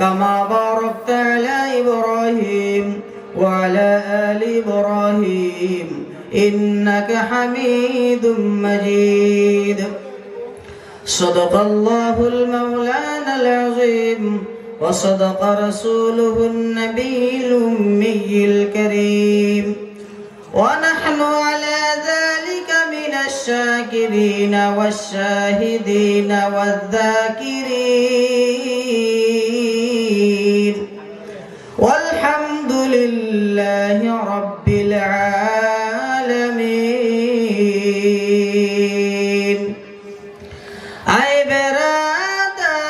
كما باركت على إبراهيم وعلى آل إبراهيم إنك حميد مجيد. صدق الله المولانا العظيم وصدق رسوله النبي الأمي الكريم. ونحن على ذلك من الشاكرين والشاهدين والذاكرين. لله رب العالمين. أي برادر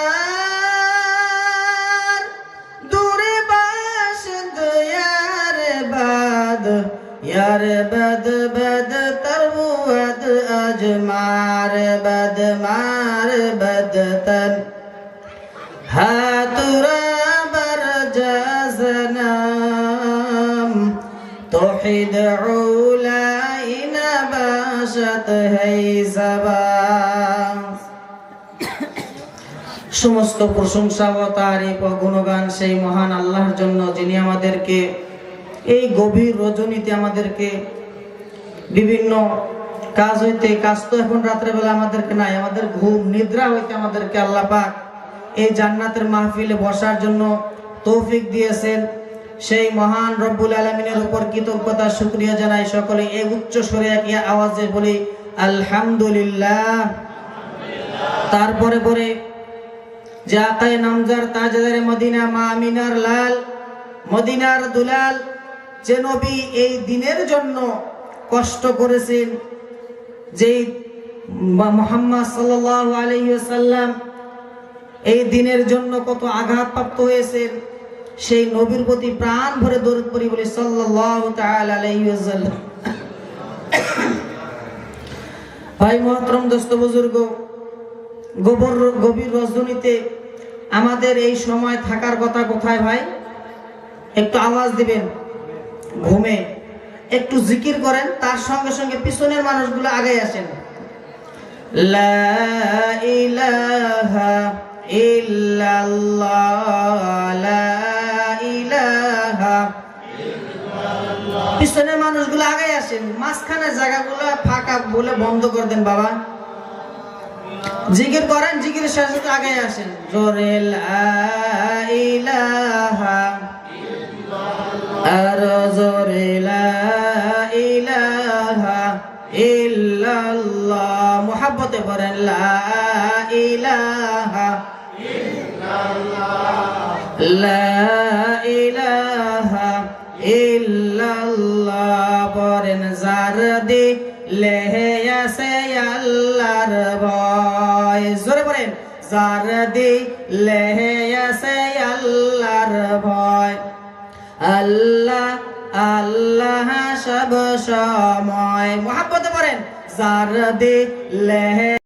دور باش يار باد يار رباد بد تربود أجمار بد مار بد تن. تحدعو لا إن باشت هي সমস্ত প্রশংসা ও তারিফ ও গুণগান সেই মহান আল্লাহর জন্য যিনি আমাদেরকে এই গভীর রজনীতে আমাদেরকে বিভিন্ন কাজ হইতে কাজ তো এখন রাত্রেবেলা আমাদেরকে নাই, আমাদের ঘুম, নিদ্রা হইতে আমাদেরকে আল্লাহ পাক এই জান্নাতের মাহফিলে বসার জন্য তৌফিক দিয়েছেন। সেই মহান রব্বুল আলমিনের উপর কৃতজ্ঞতা, শুক্রিয়া জানাই সকলে। এই উচ্চ স্বরে একই আওয়াজে বলি, আলহামদুলিল্লাহ। তারপরে পরে যে আকায় নামজার তাজদার মদিনা মা আমিনার লাল, মদিনার দুলাল, যে নবী এই দিনের জন্য কষ্ট করেছেন যে মোহাম্মদ সাল্লাল্লাহু আলাইহি সাল্লাম এই দিনের জন্য কত আঘাতপ্রাপ্ত হয়েছেন সেই নবীর প্রতি প্রাণ ভরে দরুদ পড়ি বলি ওয়াসাল্লাম। ভাই মহতরম দোস্ত বুজুর্গ, গোবর গভীর রজনীতে আমাদের এই সময় থাকার কথা কোথায় ভাই? একটু আওয়াজ দিবেন। ঘুমে। একটু জিকির করেন, তার সঙ্গে সঙ্গে পিছনের মানুষগুলো আগে আসেন। লা ইলাহা ইল্লাল্লাহ। পিছনের মানুষগুলো আগে আসেন। মাঝখানে জায়গাগুলো ফাঁকা বলে বন্ধ করে দেন বাবা। জিকির করেন, জিকির শেষে আগে আসেন। জোরে ইলাহা আর জোরে ইলাহা ইল্লাল্লাহ। মুহাব্বতে পড়েন, লা ইলাহা লা পড়েন যার দি লেহে আছে আল্লাহর ভয়। জোরে যার লেহে আছে আল্লাহর ভয়। আল্লাহ আল্লাহ সব সময়। মহাব্বত পড়েন যার দি লেহে